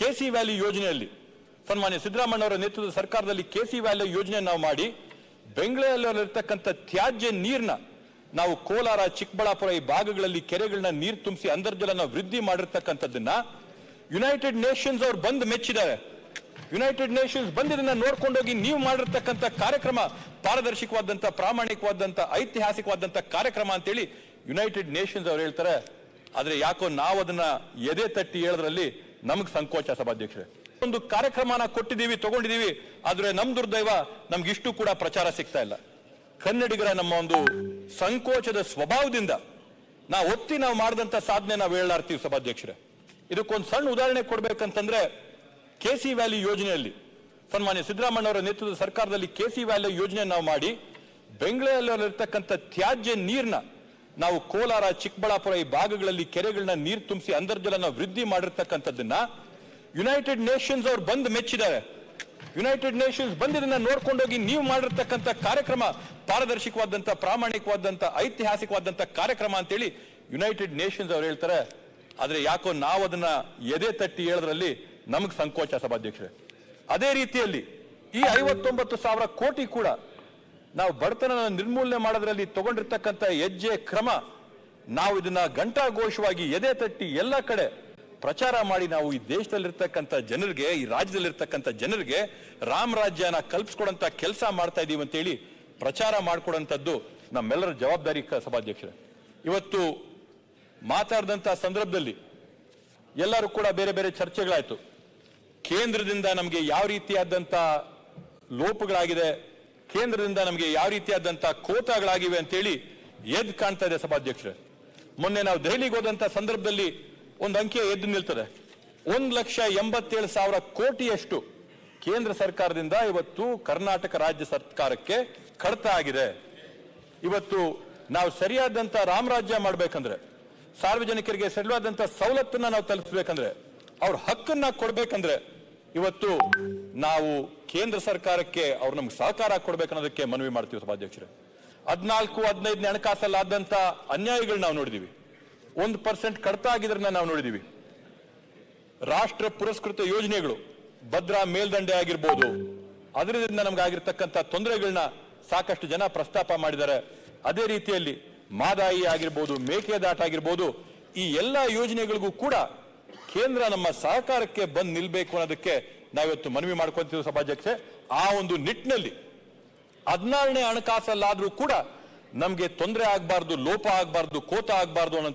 KC valley ಯೋಜನೆಯಲ್ಲಿ ಸನ್ಮಾನ್ಯ ಸಿದ್ದರಾಮಯ್ಯ ಅವರ ನೇತೃತ್ವದ ಸರ್ಕಾರದಲ್ಲಿ ಕೆಸಿ ವ್ಯಾಲಿ ಯೋಜನೆ ನಾವು ಮಾಡಿ ಬೆಂಗಳೂರಲ್ಲಿರ್ತಕ್ಕಂಥ ತ್ಯಾಜ್ಯ ನೀರನ್ನ ನಾವು ಕೋಲಾರ, ಚಿಕ್ಕಬಳ್ಳಾಪುರ ಈ ಭಾಗಗಳಲ್ಲಿ ಕೆರೆಗಳನ್ನ ನೀರು ತುಂಬಿಸಿ ಅಂತರ್ಜಲನ ವೃದ್ಧಿ ಮಾಡಿರ್ತಕ್ಕಂಥದ್ದನ್ನ ಯುನೈಟೆಡ್ ನೇಷನ್ಸ್ ಅವ್ರು ಬಂದು ಮೆಚ್ಚಿದ್ದಾರೆ. ಯುನೈಟೆಡ್ ನೇಷನ್ಸ್ ಬಂದಿದ್ದನ್ನ ನೋಡ್ಕೊಂಡೋಗಿ ನೀವು ಮಾಡಿರ್ತಕ್ಕಂಥ ಕಾರ್ಯಕ್ರಮ ಪಾರದರ್ಶಕವಾದಂಥ, ಪ್ರಾಮಾಣಿಕವಾದಂಥ, ಐತಿಹಾಸಿಕವಾದಂಥ ಕಾರ್ಯಕ್ರಮ ಅಂತೇಳಿ ಯುನೈಟೆಡ್ ನೇಷನ್ಸ್ ಅವ್ರು ಹೇಳ್ತಾರೆ. ಆದರೆ ಯಾಕೋ ನಾವು ಅದನ್ನ ಎದೆ ತಟ್ಟಿ ಹೇಳೋದ್ರಲ್ಲಿ ನಮಗ್ ಸಂಕೋಚ ಸಭಾಧ್ಯಕ್ಷರೇ. ಒಂದು ಕಾರ್ಯಕ್ರಮನ ಕೊಟ್ಟಿದ್ದೀವಿ, ತಗೊಂಡಿದ್ದೀವಿ, ಆದ್ರೆ ನಮ್ ದುರ್ದೈವ ನಮ್ಗೆ ಇಷ್ಟು ಕೂಡ ಪ್ರಚಾರ ಸಿಗ್ತಾ ಇಲ್ಲ. ಕನ್ನಡಿಗರ ನಮ್ಮ ಒಂದು ಸಂಕೋಚದ ಸ್ವಭಾವದಿಂದ ನಾವು ಒತ್ತಿ ನಾವು ಮಾಡಿದಂತ ಸಾಧನೆ ನಾವು ಹೇಳಾರ್ತೀವಿ ಸಭಾಧ್ಯಕ್ಷರೇ. ಇದಕ್ಕೊಂದು ಸಣ್ಣ ಉದಾಹರಣೆ ಕೊಡ್ಬೇಕಂತಂದ್ರೆ ಕೆಸಿ ವ್ಯಾಲಿ ಯೋಜನೆಯಲ್ಲಿ ಸನ್ಮಾನ್ಯ ಸಿದ್ದರಾಮಯ್ಯ ಅವರ ನೇತೃತ್ವದ ಸರ್ಕಾರದಲ್ಲಿ ಕೆ ಸಿ ವ್ಯಾಲಿ ಯೋಜನೆ ನಾವು ಮಾಡಿ, ಬೆಂಗಳೂರಲ್ಲಿರ್ತಕ್ಕಂಥ ತ್ಯಾಜ್ಯ ನೀರ್ನ ನಾವು ಕೋಲಾರ, ಚಿಕ್ಕಬಳ್ಳಾಪುರ ಈ ಭಾಗಗಳಲ್ಲಿ ಕೆರೆಗಳನ್ನ ನೀರು ತುಂಬಿಸಿ ಅಂತರ್ಜಲನ ವೃದ್ಧಿ ಮಾಡಿರ್ತಕ್ಕಂಥದ್ದನ್ನ ಯುನೈಟೆಡ್ ನೇಷನ್ಸ್ ಅವ್ರು ಬಂದು ಮೆಚ್ಚಿದ್ದಾರೆ ಯುನೈಟೆಡ್ ನೇಷನ್ಸ್ ಬಂದಿದ್ದನ್ನ ನೋಡ್ಕೊಂಡೋಗಿ ನೀವು ಮಾಡಿರ್ತಕ್ಕಂಥ ಕಾರ್ಯಕ್ರಮ ಪಾರದರ್ಶಕವಾದಂತ ಪ್ರಾಮಾಣಿಕವಾದಂತ ಐತಿಹಾಸಿಕವಾದಂತ ಕಾರ್ಯಕ್ರಮ ಅಂತೇಳಿ ಯುನೈಟೆಡ್ ನೇಷನ್ಸ್ ಅವ್ರು ಹೇಳ್ತಾರೆ. ಆದ್ರೆ ಯಾಕೋ ನಾವು ಅದನ್ನ ಎದೆ ತಟ್ಟಿ ಹೇಳದ್ರಲ್ಲಿ ನಮಗ್ ಸಂಕೋಚ ಸಭಾಧ್ಯಕ್ಷರೇ. ಅದೇ ರೀತಿಯಲ್ಲಿ ಈ ಐವತ್ತೊಂಬತ್ತು ಸಾವಿರ ಕೋಟಿ ಕೂಡ ನಾವು ಬಡತನ ನಿರ್ಮೂಲನೆ ಮಾಡೋದ್ರಲ್ಲಿ ತಗೊಂಡಿರ್ತಕ್ಕಂಥ ಹೆಜ್ಜೆ, ಕ್ರಮ, ನಾವು ಇದನ್ನ ಘಂಟಾಘೋಷವಾಗಿ ಎದೆ ತಟ್ಟಿ ಎಲ್ಲ ಕಡೆ ಪ್ರಚಾರ ಮಾಡಿ ನಾವು ಈ ದೇಶದಲ್ಲಿರ್ತಕ್ಕಂಥ ಜನರಿಗೆ, ಈ ರಾಜ್ಯದಲ್ಲಿರ್ತಕ್ಕಂಥ ಜನರಿಗೆ ರಾಮ ರಾಜ್ಯನ ಕಲ್ಪಿಸ್ಕೊಡಂತ ಕೆಲಸ ಮಾಡ್ತಾ ಇದೀವಿ ಅಂತೇಳಿ ಪ್ರಚಾರ ಮಾಡ್ಕೊಡಂತದ್ದು ನಮ್ಮೆಲ್ಲರ ಜವಾಬ್ದಾರಿ ಸಭಾಧ್ಯಕ್ಷರೇ. ಇವತ್ತು ಮಾತಾಡಿದಂಥ ಸಂದರ್ಭದಲ್ಲಿ ಎಲ್ಲರೂ ಕೂಡ ಬೇರೆ ಬೇರೆ ಚರ್ಚೆಗಳಾಯಿತು. ಕೇಂದ್ರದಿಂದ ನಮಗೆ ಯಾವ ರೀತಿಯಾದಂಥ ಲೋಪಗಳಾಗಿದೆ ಕೇಂದ್ರದಿಂದ ನಮಗೆ ಯಾವ ರೀತಿಯಾದಂತ ಕೋತಾಗಳಾಗಿವೆ ಅಂತೇಳಿ ಎದ್ ಕಾಣ್ತಾ ಇದೆ ಸಭಾಧ್ಯಕ್ಷರೇ. ಮೊನ್ನೆ ನಾವು ದೆಹಲಿಗೆ ಹೋದಂತ ಸಂದರ್ಭದಲ್ಲಿ ಒಂದು ಅಂಕೆ ಎದ್ದು ನಿಲ್ತದೆ. ಒಂದ್ ಲಕ್ಷ ಎಂಬತ್ತೇಳು ಸಾವಿರ ಕೋಟಿಯಷ್ಟು ಕೇಂದ್ರ ಸರ್ಕಾರದಿಂದ ಇವತ್ತು ಕರ್ನಾಟಕ ರಾಜ್ಯ ಸರ್ಕಾರಕ್ಕೆ ಕಡತ ಆಗಿದೆ. ಇವತ್ತು ನಾವು ಸರಿಯಾದಂತ ರಾಮರಾಜ್ಯ ಮಾಡ್ಬೇಕಂದ್ರೆ, ಸಾರ್ವಜನಿಕರಿಗೆ ಸರಿಯಾದಂತ ಸವಲತ್ತನ್ನ ನಾವು ತಲುಪಿಸ್ಬೇಕಂದ್ರೆ, ಅವ್ರ ಹಕ್ಕನ್ನ ಕೊಡ್ಬೇಕಂದ್ರೆ ಇವತ್ತು ನಾವು ಕೇಂದ್ರ ಸರ್ಕಾರಕ್ಕೆ ಅವ್ರು ನಮ್ಗೆ ಸಹಕಾರ ಕೊಡ್ಬೇಕನ್ನೋದಕ್ಕೆ ಮನವಿ ಮಾಡ್ತೀವಿ ಸಭಾಧ್ಯಕ್ಷರೇ. ಹದಿನಾಲ್ಕು, ಹದಿನೈದನೇ ಹಣಕಾಸಲ್ಲಿ ಆದಂತ ಅನ್ಯಾಯಗಳು ನಾವು ನೋಡಿದೀವಿ. ಒಂದು ಪರ್ಸೆಂಟ್ ಕಡಿತ ಆಗಿದ್ರನ್ನ ನಾವು ನೋಡಿದೀವಿ. ರಾಷ್ಟ್ರ ಪುರಸ್ಕೃತ ಯೋಜನೆಗಳು ಭದ್ರಾ ಮೇಲ್ದಂಡೆ ಆಗಿರ್ಬೋದು ಅದರಿಂದ ನಮ್ಗೆ ಆಗಿರ್ತಕ್ಕಂಥ ತೊಂದರೆಗಳನ್ನ ಸಾಕಷ್ಟು ಜನ ಪ್ರಸ್ತಾಪ ಮಾಡಿದ್ದಾರೆ. ಅದೇ ರೀತಿಯಲ್ಲಿ ಮಾದಾಯಿ ಆಗಿರ್ಬೋದು, ಮೇಕೆದಾಟ ಆಗಿರ್ಬೋದು, ಈ ಎಲ್ಲ ಯೋಜನೆಗಳಿಗೂ ಕೂಡ ಕೇಂದ್ರ ನಮ್ಮ ಸಹಕಾರಕ್ಕೆ ಬಂದು ನಿಲ್ಬೇಕು ಅನ್ನೋದಕ್ಕೆ ನಾವಿವತ್ತು ಮನವಿ ಮಾಡ್ಕೊಂತೀವಿ ಸಭಾಧ್ಯಕ್ಷೆ. ಆ ಒಂದು ನಿಟ್ಟಿನಲ್ಲಿ ಹದಿನಾರನೇ ಹಣಕಾಸಲ್ಲಾದ್ರೂ ಕೂಡ ನಮ್ಗೆ ತೊಂದರೆ ಆಗಬಾರ್ದು, ಲೋಪ ಆಗಬಾರ್ದು, ಕೋತ ಆಗಬಾರ್ದು ಅನ್ನೋ